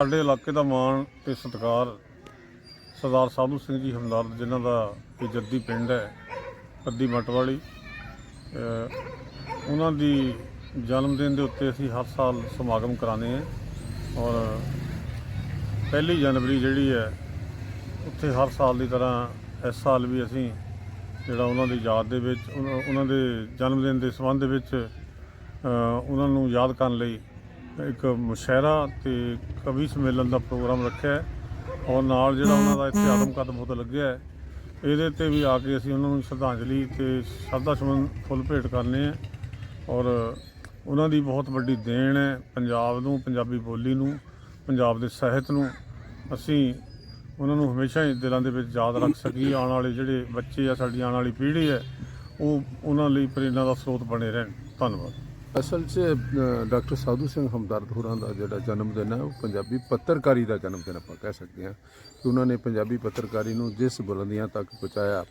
ਸਾਡੇ ਇਲਾਕੇ ਦਾ ਮਾਣ ਤੇ ਸਤਿਕਾਰ ਸਰਦਾਰ ਸਾਧੂ ਸਿੰਘ ਜੀ ਹਮਦਰਦ, ਜਿਨ੍ਹਾਂ ਦਾ ਇਹ ਜੱਦੀ ਪਿੰਡ ਹੈ ਪੱਦੀ ਮਟਵਾਲੀ ਅਹ, ਉਹਨਾਂ ਦੀ ਜਨਮ ਦਿਨ ਦੇ ਉੱਤੇ ਅਸੀਂ ਹਰ ਸਾਲ ਸਮਾਗਮ ਕਰਾਉਂਦੇ ਹਾਂ ਔਰ ਪਹਿਲੀ ਜਨਵਰੀ ਜਿਹੜੀ ਹੈ, ਉੱਥੇ ਹਰ ਸਾਲ ਦੀ ਤਰ੍ਹਾਂ ਇਸ ਸਾਲ ਵੀ ਅਸੀਂ ਜਿਹੜਾ ਉਹਨਾਂ ਦੀ ਯਾਦ ਦੇ ਵਿੱਚ, ਉਹਨਾਂ ਉਹਨਾਂ ਦੇ ਜਨਮ ਦਿਨ ਦੇ ਸੰਬੰਧ ਦੇ ਵਿੱਚ ਉਹਨਾਂ ਨੂੰ ਯਾਦ ਕਰਨ ਲਈ ਇੱਕ ਮੁਸ਼ਾਇਰਾ ਤੇ ਕਵੀ ਸੰਮੇਲਨ ਦਾ ਪ੍ਰੋਗਰਾਮ ਰੱਖਿਆ ਹੈ। ਔਰ ਨਾਲ ਜਿਹੜਾ ਉਹਨਾਂ ਦਾ ਇੱਥੇ ਆਦਮ ਕਦਮ ਬਹੁਤ ਲੱਗਿਆ ਹੈ। ਇਹਦੇ ਤੇ ਵੀ ਆ ਕੇ ਅਸੀਂ ਉਹਨਾਂ ਨੂੰ ਸ਼ਰਧਾਂਜਲੀ ਤੇ ਸ਼ਰਧਾ ਸੁਮਨ ਫੁੱਲ ਭੇਟ ਕਰਨੇ ਆ। ਔਰ ਉਹਨਾਂ ਦੀ ਬਹੁਤ ਵੱਡੀ ਦੇਣ ਹੈ ਪੰਜਾਬ ਨੂੰ ਪੰਜਾਬੀ ਬੋਲੀ ਨੂੰ ਪੰਜਾਬ ਦੇ ਸਾਹਿਤ ਨੂੰ। ਅਸੀਂ ਉਹਨਾਂ ਨੂੰ ਹਮੇਸ਼ਾ ਹੀ ਦਿਲਾਂ ਦੇ ਵਿੱਚ ਯਾਦ ਰੱਖ ਸਕੀਏ। ਆਉਣ ਵਾਲੇ ਜਿਹੜੇ ਬੱਚੇ ਆ ਸਾਡੀ ਆਉਣ ਵਾਲੀ ਪੀੜ੍ਹੀ ਹੈ ਉਹ ਉਹਨਾਂ ਲਈ ਪ੍ਰੇਰਨਾ ਦਾ ਸਰੋਤ ਬਣੇ ਰਹਿਣ। ਧੰਨਵਾਦ। ਅਸਲ 'ਚ ਡਾਕਟਰ ਸਾਧੂ ਸਿੰਘ ਹਮਦਰਦ ਹੋਰਾਂ ਦਾ ਜਿਹੜਾ ਜਨਮ ਦਿਨ ਹੈ ਉਹ ਪੰਜਾਬੀ ਪੱਤਰਕਾਰੀ ਦਾ ਜਨਮ ਦਿਨ ਆਪਾਂ ਕਹਿ ਸਕਦੇ ਹਾਂ। ਕਿ ਉਹਨਾਂ ਨੇ ਪੰਜਾਬੀ ਪੱਤਰਕਾਰੀ ਨੂੰ ਜਿਸ ਬੁਲੰਦੀਆਂ ਤੱਕ ਪਹੁੰਚਾਇਆ,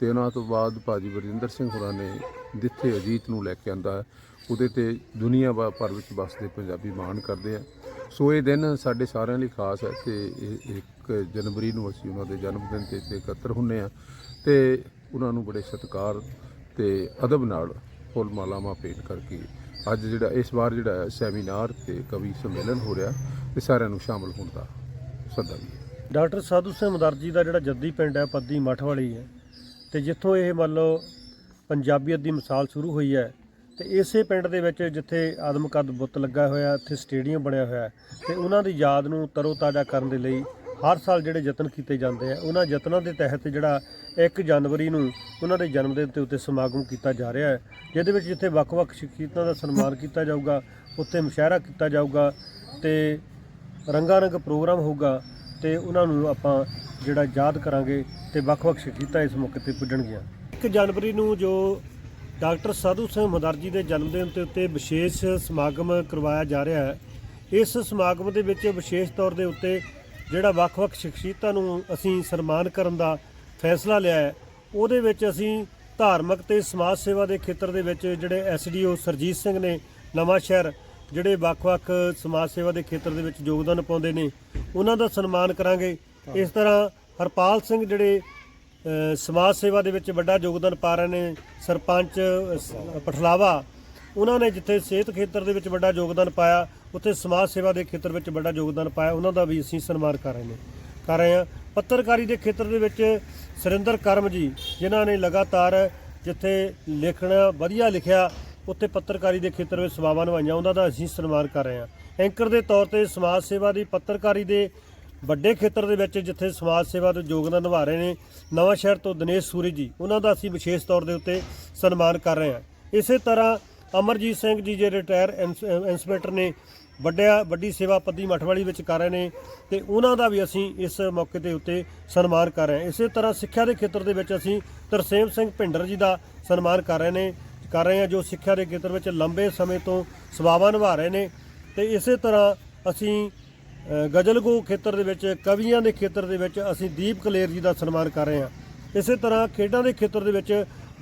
ਤੇ ਉਹਨਾਂ ਤੋਂ ਬਾਅਦ ਭਾਜੀ ਵਰਿੰਦਰ ਸਿੰਘ ਹੋਰਾਂ ਨੇ ਜਿੱਥੇ ਅਜੀਤ ਨੂੰ ਲੈ ਕੇ ਆਂਦਾ, ਉਹਦੇ ਤੇ ਦੁਨੀਆ ਭਰ ਵਿੱਚ ਵਸਦੇ ਪੰਜਾਬੀ ਮਾਣ ਕਰਦੇ ਆ। ਸੋ ਇਹ ਦਿਨ ਸਾਡੇ ਸਾਰਿਆਂ ਲਈ ਖਾਸ ਹੈ ਤੇ ਇਹ ਇੱਕ ਜਨਵਰੀ ਨੂੰ ਅਸੀਂ ਉਹਨਾਂ ਦੇ ਜਨਮ ਦਿਨ ਤੇ ਇੱਥੇ ਇਕੱਤਰ ਹੁੰਨੇ ਆ, ਤੇ ਉਹਨਾਂ ਨੂੰ ਬੜੇ ਸਤਿਕਾਰ ਤੇ ਅਦਬ ਨਾਲ ਫੁੱਲ ਮਾਲਾਵਾਂ ਭੇਟ ਕਰਕੇ ਅੱਜ ਜਿਹੜਾ ਇਸ ਵਾਰ ਜਿਹੜਾ ਸੈਮੀਨਾਰ ਤੇ ਕਵੀ ਸੰਮੇਲਨ ਹੋ ਰਿਹਾ ਤੇ ਸਾਰਿਆਂ ਨੂੰ ਸ਼ਾਮਲ ਹੋਣ ਦਾ ਸੱਦਾ ਵੀ ਹੈ। ਡਾਕਟਰ ਸਾਧੂ ਸਿੰਘ ਮਦਰਜੀ ਦਾ ਜਿਹੜਾ ਜੱਦੀ ਪਿੰਡ ਹੈ, ਪੱਦੀ ਮੱਠ ਵਾਲੀ ਹੈ ਤੇ ਜਿੱਥੋਂ ਇਹ ਮੰਨ ਲਓ ਪੰਜਾਬੀਅਤ ਦੀ ਮਿਸਾਲ ਸ਼ੁਰੂ ਹੋਈ ਹੈ ਤੇ ਇਸੇ ਪਿੰਡ ਦੇ ਵਿੱਚ ਜਿੱਥੇ ਆਦਮਕਦ ਬੁੱਤ ਲੱਗਾ ਹੋਇਆ, ਇੱਥੇ ਸਟੇਡੀਅਮ ਬਣਿਆ ਹੋਇਆ ਹੈ ਤੇ ਉਹਨਾਂ ਦੀ ਯਾਦ ਨੂੰ ਤਰੋਤਾਜ਼ਾ ਕਰਨ ਦੇ ਲਈ ਹਰ ਸਾਲ ਜਿਹੜੇ ਯਤਨ ਕੀਤੇ ਜਾਂਦੇ ਆ, ਉਹਨਾਂ ਯਤਨਾਂ ਦੇ ਤਹਿਤ ਜਿਹੜਾ 1 ਜਨਵਰੀ ਨੂੰ ਉਹਨਾਂ ਦੇ ਜਨਮ ਦਿਨ ਦੇ ਉੱਤੇ ਸਮਾਗਮ ਕੀਤਾ ਜਾ ਰਿਹਾ ਹੈ, ਜਿਹਦੇ ਵਿੱਚ ਜਿੱਥੇ ਵੱਖ-ਵੱਖ ਸ਼ਖਸੀਅਤਾਂ ਦਾ ਸਨਮਾਨ ਕੀਤਾ ਜਾਊਗਾ, ਉੱਥੇ ਮੁਸ਼ਾਇਰਾ ਕੀਤਾ ਜਾਊਗਾ ਤੇ ਰੰਗਾ ਰੰਗ ਪ੍ਰੋਗਰਾਮ ਹੋਊਗਾ ਤੇ ਉਹਨਾਂ ਨੂੰ ਆਪਾਂ ਜਿਹੜਾ ਯਾਦ ਕਰਾਂਗੇ ਤੇ ਵੱਖ-ਵੱਖ ਸ਼ਖਸੀਅਤਾਂ ਇਸ ਮੌਕੇ ਤੇ ਪੁੱਜਣਗੀਆਂ। 1 ਜਨਵਰੀ ਨੂੰ ਜੋ ਡਾਕਟਰ ਸਾਧੂ ਸਿੰਘ ਮਦਰਜੀ ਦੇ ਜਨਮ ਦਿਨ ਤੇ ਉੱਤੇ ਵਿਸ਼ੇਸ਼ ਸਮਾਗਮ ਕਰਵਾਇਆ ਜਾ ਰਿਹਾ ਹੈ, ਇਸ ਸਮਾਗਮ ਦੇ ਵਿੱਚ ਵਿਸ਼ੇਸ਼ ਤੌਰ ਦੇ ਉੱਤੇ ਜਿਹੜਾ ਵੱਖ-ਵੱਖ ਸ਼ਖਸੀਅਤਾਂ ਨੂੰ ਅਸੀਂ ਸਨਮਾਨ ਕਰਨ ਦਾ ਫੈਸਲਾ ਲਿਆ ਹੈ, ਉਹਦੇ ਵਿੱਚ ਅਸੀਂ ਧਾਰਮਿਕ ਤੇ ਸਮਾਜ ਸੇਵਾ ਦੇ ਖੇਤਰ ਦੇ ਵਿੱਚ ਜਿਹੜੇ ਐਸਡੀਓ ਸਰਜੀਤ ਸਿੰਘ ਨੇ ਨਵਾਂ ਸ਼ਹਿਰ, ਜਿਹੜੇ ਵੱਖ-ਵੱਖ ਸਮਾਜ ਸੇਵਾ ਦੇ ਖੇਤਰ ਦੇ ਵਿੱਚ ਯੋਗਦਾਨ ਪਾਉਂਦੇ ਨੇ, ਉਹਨਾਂ ਦਾ ਸਨਮਾਨ ਕਰਾਂਗੇ। ਇਸ ਤਰ੍ਹਾਂ ਹਰਪਾਲ ਸਿੰਘ ਜਿਹੜੇ ਸਮਾਜ ਸੇਵਾ ਦੇ ਵਿੱਚ ਵੱਡਾ ਯੋਗਦਾਨ ਪਾ ਰਹੇ ਨੇ, ਸਰਪੰਚ ਪਠਲਾਵਾ ਉਹਨਾਂ ਨੇ ਜਿੱਥੇ ਸਿਹਤ ਖੇਤਰ ਦੇ ਵਿੱਚ ਵੱਡਾ ਯੋਗਦਾਨ ਪਾਇਆ, ਉੱਥੇ ਸਮਾਜ ਸੇਵਾ ਦੇ ਖੇਤਰ ਵਿੱਚ ਵੱਡਾ ਯੋਗਦਾਨ ਪਾਇਆ, ਉਹਨਾਂ ਦਾ ਵੀ ਅਸੀਂ ਸਨਮਾਨ ਕਰ ਰਹੇ ਨੇ ਕਰ ਰਹੇ ਹਾਂ। ਪੱਤਰਕਾਰੀ ਦੇ ਖੇਤਰ ਦੇ ਵਿੱਚ ਸੁਰਿੰਦਰ ਕਰਮ ਜੀ, ਜਿਨ੍ਹਾਂ ਨੇ ਲਗਾਤਾਰ ਜਿੱਥੇ ਲਿਖਣਾ, ਵਧੀਆ ਲਿਖਿਆ, ਉੱਥੇ ਪੱਤਰਕਾਰੀ ਦੇ ਖੇਤਰ ਵਿੱਚ ਸੇਵਾਵਾਂ ਨਿਭਾਈਆਂ, ਉਹਨਾਂ ਦਾ ਅਸੀਂ ਸਨਮਾਨ ਕਰ ਰਹੇ ਹਾਂ। ਐਂਕਰ ਦੇ ਤੌਰ ਤੇ ਸਮਾਜ ਸੇਵਾ ਦੀ ਪੱਤਰਕਾਰੀ ਦੇ ਵੱਡੇ ਖੇਤਰ ਦੇ ਵਿੱਚ ਜਿੱਥੇ ਸਮਾਜ ਸੇਵਾ ਦਾ ਯੋਗਦਾਨ ਨਿਭਾ ਰਹੇ ਨੇ ਨਵਾਂ ਸ਼ਹਿਰ ਤੋਂ ਦਿਨੇਸ਼ ਸੂਰੀ ਜੀ, ਉਹਨਾਂ ਦਾ ਅਸੀਂ ਵਿਸ਼ੇਸ਼ ਤੌਰ ਦੇ ਉੱਤੇ ਸਨਮਾਨ ਕਰ ਰਹੇ ਹਾਂ। ਇਸੇ ਤਰ੍ਹਾਂ ਅਮਰਜੀਤ ਸਿੰਘ ਜੀ ਜੇ ਰਿਟਾਇਰ ਇੰਸ- ਇੰਸਪੈਕਟਰ ਨੇ ਵੱਡਿਆ ਵੱਡੀ ਸੇਵਾ ਪੱਦੀ ਮਠਵਾਲੀ ਵਿੱਚ ਕਰ ਰਹੇ ਨੇ ਤੇ ਉਹਨਾਂ ਦਾ ਵੀ ਅਸੀਂ ਇਸ ਮੌਕੇ ਦੇ ਉੱਤੇ ਸਨਮਾਨ ਕਰ ਰਹੇ ਹਾਂ। ਇਸੇ ਤਰ੍ਹਾਂ ਸਿੱਖਿਆ ਦੇ ਖੇਤਰ ਦੇ ਵਿੱਚ ਅਸੀਂ ਤਰਸੇਮ ਸਿੰਘ ਭਿੰਡਰ ਜੀ ਦਾ ਸਨਮਾਨ ਕਰ ਰਹੇ ਨੇ ਕਰ ਰਹੇ ਹਾਂ ਜੋ ਸਿੱਖਿਆ ਦੇ ਖੇਤਰ ਵਿੱਚ ਲੰਬੇ ਸਮੇਂ ਤੋਂ ਸੇਵਾਵਾਂ ਨਿਭਾ ਰਹੇ ਨੇ ਤੇ ਇਸੇ ਤਰ੍ਹਾਂ ਅਸੀਂ ਅ, ਗਜ਼ਲਗੋ ਖੇਤਰ ਦੇ ਵਿੱਚ ਕਵੀਆਂ ਦੇ ਖੇਤਰ ਦੇ ਵਿੱਚ ਅਸੀਂ ਦੀਪ ਕਲੇਰ ਜੀ ਦਾ ਸਨਮਾਨ ਕਰ ਰਹੇ ਹਾਂ। ਇਸੇ ਤਰ੍ਹਾਂ ਖੇਡਾਂ ਦੇ ਖੇਤਰ ਦੇ ਵਿੱਚ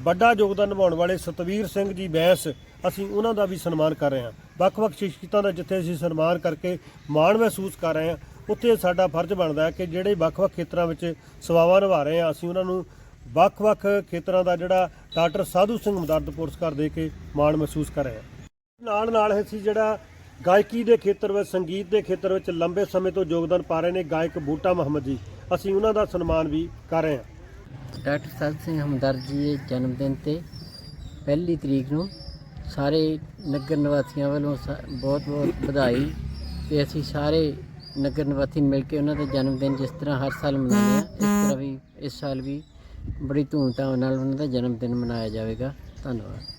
ਵੱਡਾ ਯੋਗਦਾਨ ਨਿਭਾਉਣ ਵਾਲੇ ਸਤਵੀਰ ਸਿੰਘ ਜੀ ਬੈਂਸ, ਅਸੀਂ ਉਹਨਾਂ ਦਾ ਵੀ ਸਨਮਾਨ ਕਰ ਰਹੇ ਹਾਂ। ਵੱਖ-ਵੱਖ ਸ਼ਖਸੀਅਤਾਂ ਦਾ ਜਿੱਥੇ ਅਸੀਂ ਸਨਮਾਨ ਕਰਕੇ ਮਾਣ ਮਹਿਸੂਸ ਕਰ ਰਹੇ ਹਾਂ, ਉੱਥੇ ਸਾਡਾ ਫਰਜ਼ ਬਣਦਾ ਹੈ ਕਿ ਜਿਹੜੇ ਵੱਖ-ਵੱਖ ਖੇਤਰਾਂ ਵਿੱਚ ਸੇਵਾਵਾਂ ਨਿਭਾ ਰਹੇ ਹਾਂ, ਅਸੀਂ ਉਹਨਾਂ ਨੂੰ ਵੱਖ-ਵੱਖ ਖੇਤਰਾਂ ਦਾ ਜਿਹੜਾ ਡਾਕਟਰ ਸਾਧੂ ਸਿੰਘ ਮਦਦ ਪੁਰਸਕਾਰ ਦੇ ਕੇ ਮਾਣ ਮਹਿਸੂਸ ਕਰ ਰਹੇ ਹਾਂ। ਨਾਲ ਨਾਲ ਅਸੀਂ ਜਿਹੜਾ ਗਾਇਕੀ ਦੇ ਖੇਤਰ ਵਿੱਚ, ਸੰਗੀਤ ਦੇ ਖੇਤਰ ਵਿੱਚ ਲੰਬੇ ਸਮੇਂ ਤੋਂ ਯੋਗਦਾਨ ਪਾ ਰਹੇ ਨੇ ਗਾਇਕ ਬੂਟਾ ਮੁਹੰਮਦ ਜੀ, ਅਸੀਂ ਉਹਨਾਂ ਦਾ ਸਨਮਾਨ ਵੀ ਕਰ ਰਹੇ ਹਾਂ। ਡਾਕਟਰ ਸਾਹਿਬ ਸਿੰਘ ਹਮਦਰ ਜੀ ਦੇ ਜਨਮ ਦਿਨ ਤੇ ਪਹਿਲੀ ਤਰੀਕ ਨੂੰ ਸਾਰੇ ਨਗਰ ਨਿਵਾਸੀਆਂ ਵੱਲੋਂ ਬਹੁਤ ਬਹੁਤ ਵਧਾਈ ਤੇ ਅਸੀਂ ਸਾਰੇ ਨਗਰ ਨਿਵਾਸੀ ਮਿਲ ਕੇ ਉਹਨਾਂ ਦਾ ਜਨਮ ਦਿਨ ਜਿਸ ਤਰ੍ਹਾਂ ਹਰ ਸਾਲ ਮਨਾਉਂਦੇ ਹਾਂ, ਇਸ ਤਰ੍ਹਾਂ ਵੀ ਇਸ ਸਾਲ ਵੀ ਬੜੀ ਧੂਮਧਾਮ ਨਾਲ ਉਹਨਾਂ ਦਾ ਜਨਮ ਦਿਨ ਮਨਾਇਆ ਜਾਵੇਗਾ। ਧੰਨਵਾਦ।